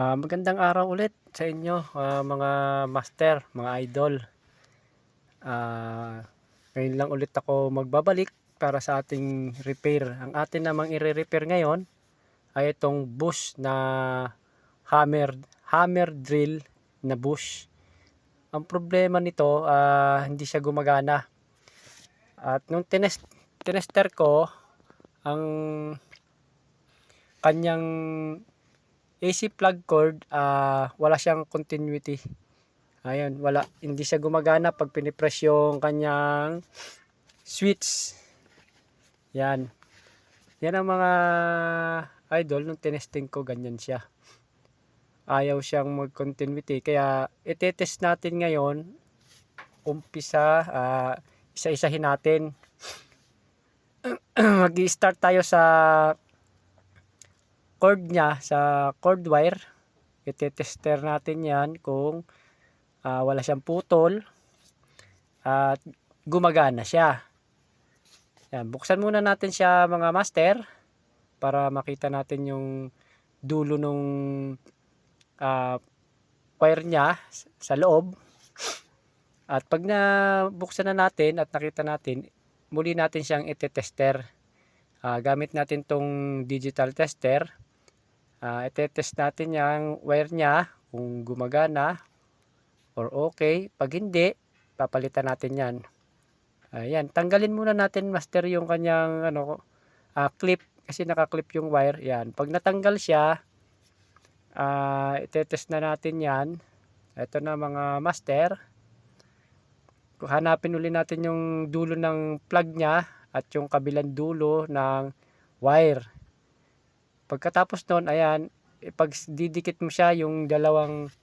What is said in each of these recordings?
Ah, magandang araw ulit sa inyo, ah, mga master, mga idol. Ah, ngayon lang ulit ako magbabalik para sa ating repair. Ang atin namang ire-repair ngayon ay itong bush na hammer, hammer drill na bush. Ang problema nito, ah, hindi siya gumagana. At nung tinest, tinester ko, ang kanyang AC plug cord, ah, wala siyang continuity. Ayun, wala. Hindi siya gumagana pag pinipress yung kanyang switch. Yan. Yan ang mga idol nung tinesting ko, ganyan siya. Ayaw siyang mag-continuity. Kaya, itetest natin ngayon. Umpisa, ah, isa-isahin natin. Mag-i-start tayo sa cord niya sa cord wire. Itetester natin yan kung ah, wala siyang putol at gumagana siya. Yan, buksan muna natin siya mga master para makita natin yung dulo nung ah, wire niya sa loob. At pag na buksan na natin at nakita natin, muli natin siyang itetester. Ah, gamit natin tong digital tester. Ah, itetest natin yung wire niya kung gumagana or okay. Pag hindi, papalitan natin yan. Ayan, tanggalin muna natin master yung kanyang ano, ah, clip kasi naka-clip yung wire. Yan, pag natanggal siya, ah, itetest na natin yan. Ito na mga master. Hanapin uli natin yung dulo ng plug niya at yung kabilang dulo ng wire. Pagkatapos nun, ayan, pag didikit mo siya yung dalawang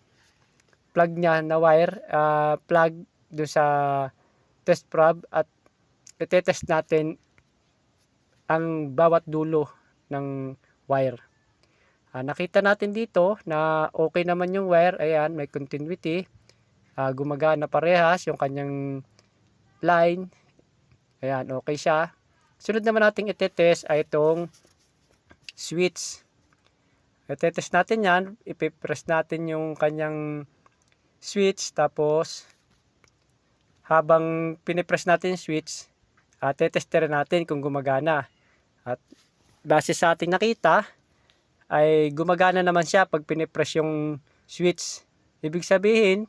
plug niya na wire, ah, plug do sa test prob at itetest natin ang bawat dulo ng wire. Ah, nakita natin dito na okay naman yung wire, ayan, may continuity. Ah, gumagana parehas yung kanyang line. Ayan, okay siya. Sunod naman nating itetest ay itong switch. Itetest natin yan. Ipipress natin yung kanyang switch. Tapos, habang pinipress natin yung switch, uh, tetester natin kung gumagana. At base sa ating nakita, ay gumagana naman siya pag pinipress yung switch. Ibig sabihin,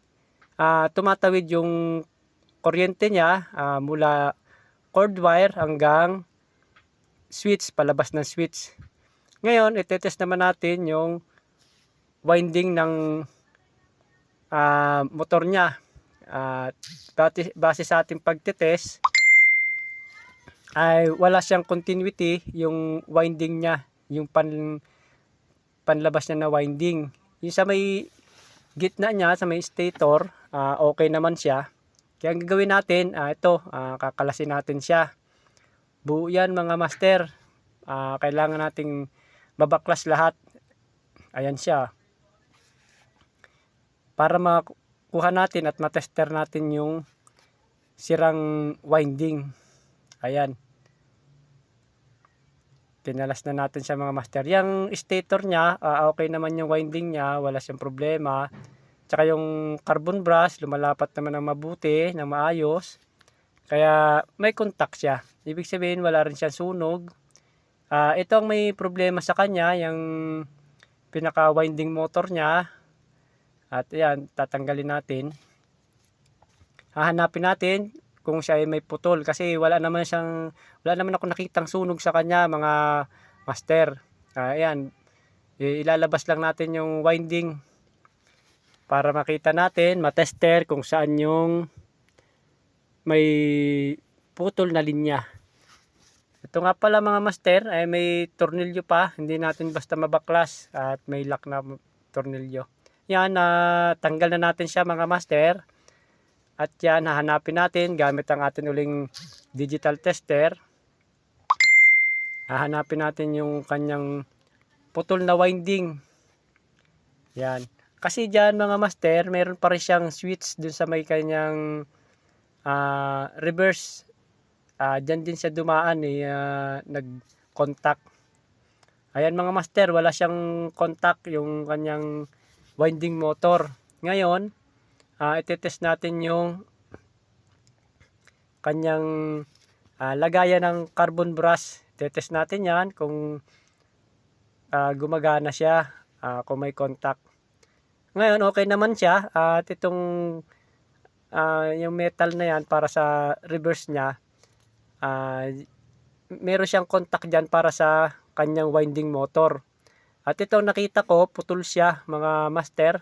ah, tumatawid yung kuryente niya ah, mula cord wire hanggang switch, palabas ng switch. Ngayon, itetest naman natin yung winding ng ah, motor niya. At base, base sa ating pagtetest, ay wala siyang continuity yung winding niya, yung pan panlabas niya na winding. Yung sa may gitna niya, sa may stator, ah, okay naman siya. Kaya ang gagawin natin, ah, ito, ah, kakalasin natin siya. Buo yan mga master. Ah, kailangan nating mabaklas lahat. Ayan siya. Para makuha natin at matester natin yung sirang winding. Ayan. Tinalas na natin siya mga master. Yung stator niya, ah, okay naman yung winding niya, wala siyang problema. Tsaka yung carbon brush, lumalapat naman ng mabuti, ng maayos. Kaya may contact siya. Ibig sabihin wala rin siyang sunog. Ah, ito ang may problema sa kanya, yung pinaka winding motor niya. At yan, tatanggalin natin. Hahanapin natin kung siya ay may putol kasi wala naman siyang wala naman ako nakitang sunog sa kanya mga master. Ah, ayan, ilalabas lang natin yung winding para makita natin, matester kung saan yung may putol na linya. Ito nga pala mga master, ay may tornilyo pa, hindi natin basta mabaklas at may lock na tornilyo. Yan, na tanggal na natin siya mga master. At yan, hahanapin natin gamit ang atin uling digital tester. Hahanapin natin yung kanyang putol na winding. Yan. Kasi dyan mga master, meron pa rin siyang switch dun sa may kanyang ah, reverse. Ah, dyan din siya dumaan eh, ah, nag-contact. Ayan mga master, wala siyang contact yung kanyang winding motor. Ngayon, uh, itetest natin yung kanyang ah, lagayan ng carbon brush. Itetest natin yan kung ah, gumagana siya, ah, kung may contact. Ngayon, okay naman siya. At itong ah, yung metal na yan para sa reverse niya, ah, meron siyang contact dyan para sa kanyang winding motor. At ito nakita ko, putol siya mga master.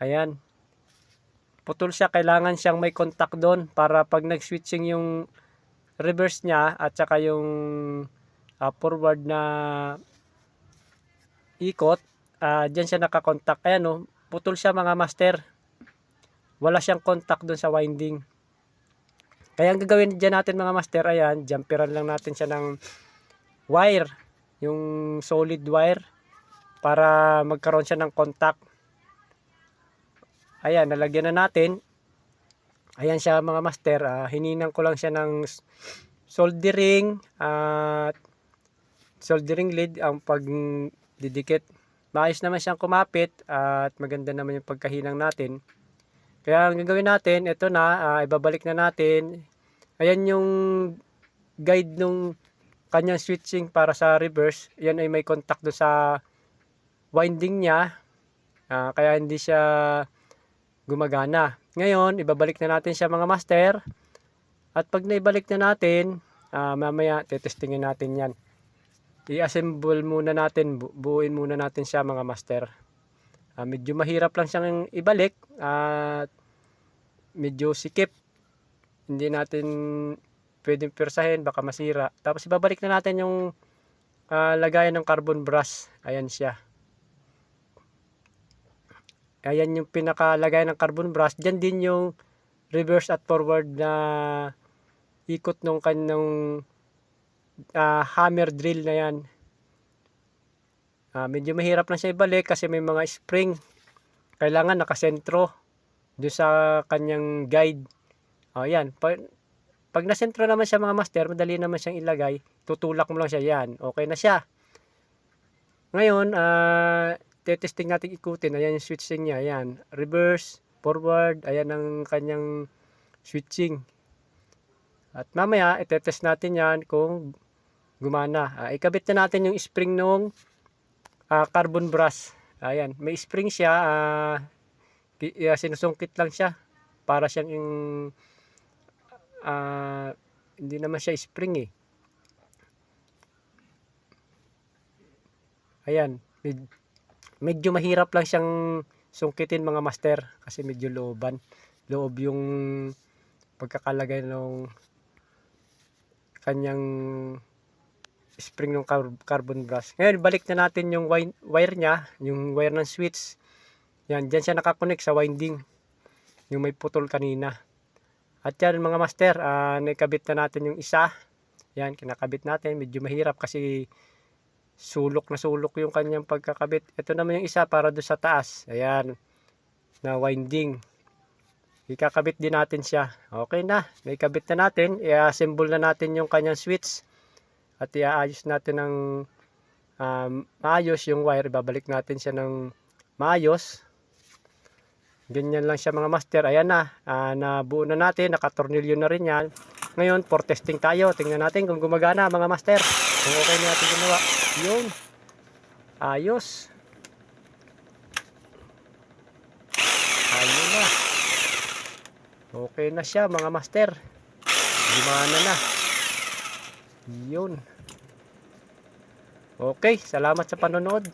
Ayan. Putol siya, kailangan siyang may contact doon para pag nag-switching yung reverse niya at saka yung ah, forward na ikot, ah diyan siya nakakontak. Ayan no, putol siya mga master. Wala siyang contact doon sa winding. Kaya ang gagawin dyan natin mga master, ayan, jumperan lang natin siya ng wire, yung solid wire, para magkaroon siya ng contact. Ayan, nalagyan na natin. Ayan siya mga master, ah, hininang ko lang siya ng soldering at soldering lead ang pagdidikit. Maayos naman siyang kumapit at maganda naman yung pagkahinang natin. Kaya ang gagawin natin, ito na, ah, ibabalik na natin. Ayan yung guide nung kanyang switching para sa reverse. Yan ay may contact do sa winding niya. Ah, kaya hindi siya gumagana. Ngayon, ibabalik na natin siya mga master. At pag naibalik na natin, ah, mamaya tetestingin natin yan. I-assemble muna natin, bu- buuin muna natin siya mga master. Ah, medyo mahirap lang siyang ibalik at medyo sikip. Hindi natin pwedeng persahin, baka masira. Tapos ibabalik na natin yung ah, lagayan ng carbon brush. Ayan siya. Ayan yung pinakalagay ng carbon brush. Diyan din yung reverse at forward na ikot nung kanyang ah, hammer drill na yan. Ah, medyo mahirap lang siya ibalik kasi may mga spring. Kailangan nakasentro doon sa kanyang guide. O yan. Pag, pag nasentro naman siya mga master, madali naman siyang ilagay. Tutulak mo lang siya yan. Okay na siya. Ngayon, ah, tetesting natin ikutin. Ayan yung switching niya. Ayan. Reverse, forward. Ayan ang kanyang switching. At mamaya, itetest natin yan kung gumana. Ah, ikabit na natin yung spring nung ah, carbon brush. Ayan. May spring siya. ah, sinusungkit lang siya. Para siyang yung ah, hindi naman siya spring eh. Ayan. Med- medyo mahirap lang siyang sungkitin mga master kasi medyo looban. Loob yung pagkakalagay ng kanyang spring ng car- carbon brush. Ngayon, balik na natin yung wire niya, yung wire ng switch. Yan, dyan siya nakakonect sa winding. Yung may putol kanina. At yan mga master, ah naikabit na natin yung isa. Yan, kinakabit natin. Medyo mahirap kasi sulok na sulok yung kanyang pagkakabit. Ito naman yung isa para doon sa taas. Ayan, na winding. Ikakabit din natin siya. Okay na, naikabit na natin. I-assemble na natin yung kanyang switch. At iaayos natin ng um, maayos yung wire. Ibabalik natin siya ng maayos. Ganyan lang siya mga master. Ayan na, ah, nabuo na natin. Nakatornilyo na rin yan. Ngayon, for testing tayo. Tingnan natin kung gumagana mga master. Kung okay na natin ginawa. Yun. Ayos. Ayun na. Okay na siya mga master. Gumana na. Yun. Okay, salamat sa panonood.